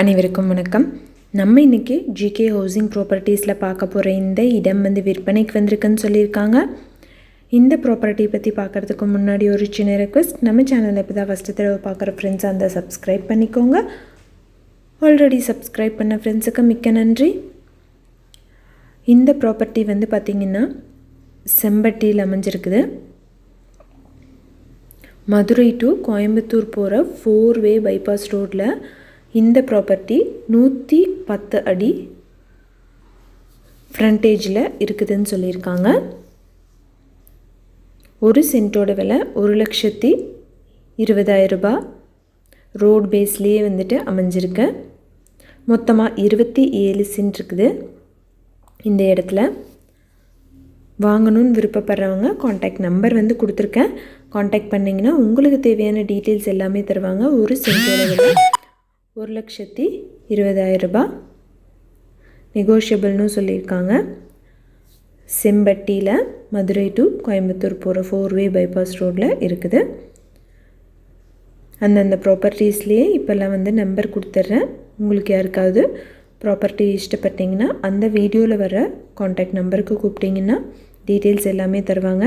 அனைவருக்கும் வணக்கம். நம்ம இன்றைக்கி ஜிகே ஹவுசிங் ப்ராப்பர்ட்டிஸில் பார்க்க போகிற இந்த இடம் வந்து விற்பனைக்கு வந்திருக்குன்னு சொல்லியிருக்காங்க. இந்த ப்ராப்பர்ட்டி பற்றி பார்க்குறதுக்கு முன்னாடி ஒரு சின்ன ரெக்வஸ்ட் நம்ம சேனலில் இப்போ தான் ஃபஸ்ட்டு தடவை பார்க்குற ஃப்ரெண்ட்ஸ் அந்த சப்ஸ்கிரைப் பண்ணிக்கோங்க. ஆல்ரெடி சப்ஸ்கிரைப் பண்ண ஃப்ரெண்ட்ஸுக்கு மிக்க நன்றி. இந்த ப்ராப்பர்ட்டி வந்து பார்த்திங்கன்னா செம்பட்டியில் அமைஞ்சிருக்குது. மதுரை டு கோயம்புத்தூர் போகிற ஃபோர் வே பைபாஸ் ரோட்டில் இந்த ப்ராப்பர்ட்டி நூற்றி பத்து அடி ஃப்ரண்டேஜில் இருக்குதுன்னு சொல்லியிருக்காங்க. ஒரு சென்ட்டோட விலை ஒரு லட்சத்தி இருபதாயிரம் ரோட் பேஸ்லேயே வந்துட்டு அமைஞ்சிருக்கு. மொத்தமாக இருபத்தி ஏழு சென்ட் இருக்குது. இந்த இடத்துல வாங்கணும்னு விருப்பப்படுறவங்க காண்டாக்ட் நம்பர் வந்து கொடுத்துருக்கேன். காண்டாக்ட் பண்ணிங்கன்னா உங்களுக்கு தேவையான டீட்டெயில்ஸ் எல்லாமே தருவாங்க. ஒரு சென்ட்டோட விலை ஒரு லட்சத்தி இருபதாயிரம் ரூபாய் நெகோஷியபிள்னு சொல்லியிருக்காங்க. செம்பட்டியில் மதுரை டு கோயம்புத்தூர் போகிற ஃபோர் வே பைபாஸ் ரோட்டில் இருக்குது. அந்தந்த ப்ராப்பர்ட்டிஸ்லேயே இப்போல்லாம் வந்து நம்பர் கொடுத்துட்றேன் உங்களுக்கு யாருக்காவது ப்ராப்பர்ட்டி இஷ்டப்பட்டீங்கன்னா அந்த வீடியோவில் வர காண்டாக்ட் நம்பருக்கு கூப்பிட்டிங்கன்னா டீட்டெயில்ஸ் எல்லாமே தருவாங்க.